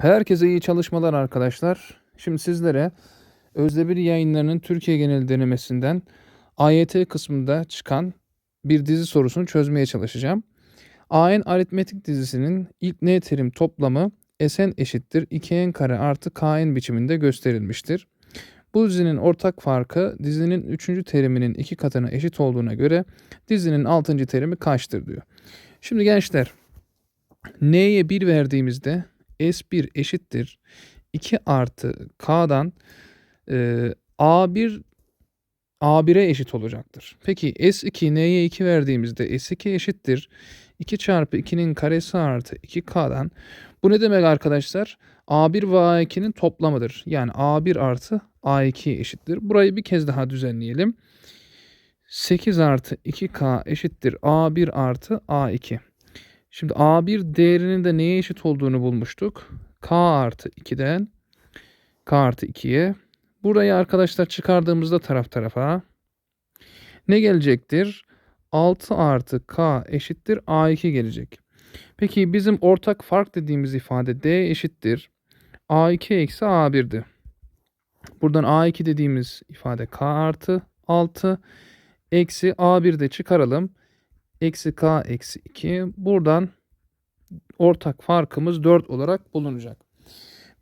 Herkese iyi çalışmalar arkadaşlar. Şimdi sizlere Özdemir Yayınları'nın Türkiye genel denemesinden AYT kısmında çıkan bir dizi sorusunu çözmeye çalışacağım. AN aritmetik dizisinin ilk n terim toplamı Sn eşittir 2n kare artı kn biçiminde gösterilmiştir. Bu dizinin ortak farkı dizinin 3. teriminin 2 katına eşit olduğuna göre dizinin 6. terimi kaçtır diyor. Şimdi gençler n'ye 1 verdiğimizde S1 eşittir 2 artı K'dan e, A1 A1'e eşit olacaktır. Peki S2 N'ye 2 verdiğimizde S2 eşittir 2 çarpı 2'nin karesi artı 2K'dan. Bu ne demek arkadaşlar? A1 ve A2'nin toplamıdır. Yani A1 artı A2 eşittir. Burayı bir kez daha düzenleyelim. 8 artı 2K eşittir A1 artı A2. Şimdi A1 değerinin de neye eşit olduğunu bulmuştuk. K artı 2'den K artı 2'ye. Burayı arkadaşlar çıkardığımızda taraf tarafa ne gelecektir? 6 artı K eşittir A2 gelecek. Peki bizim ortak fark dediğimiz ifade D eşittir. A2 eksi A1'di. Buradan A2 dediğimiz ifade K artı 6 eksi A1 de çıkaralım eksi k eksi 2. Buradan ortak farkımız 4 olarak bulunacak.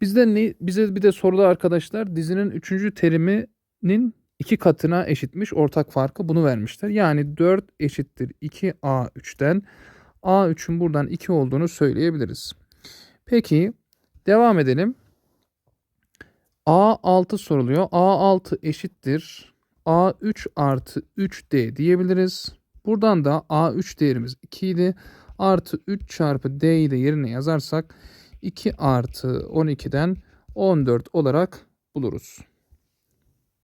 Bizde ne, bize bir de soruda arkadaşlar dizinin 3. teriminin 2 katına eşitmiş ortak farkı bunu vermişler. Yani 4 eşittir 2a3'ten a3'ün buradan 2 olduğunu söyleyebiliriz. Peki devam edelim. A6 soruluyor. A6 eşittir A3 artı 3D diyebiliriz. Buradan da A3 değerimiz 2 idi. Artı 3 çarpı D'yi de yerine yazarsak 2 artı 12'den 14 olarak buluruz.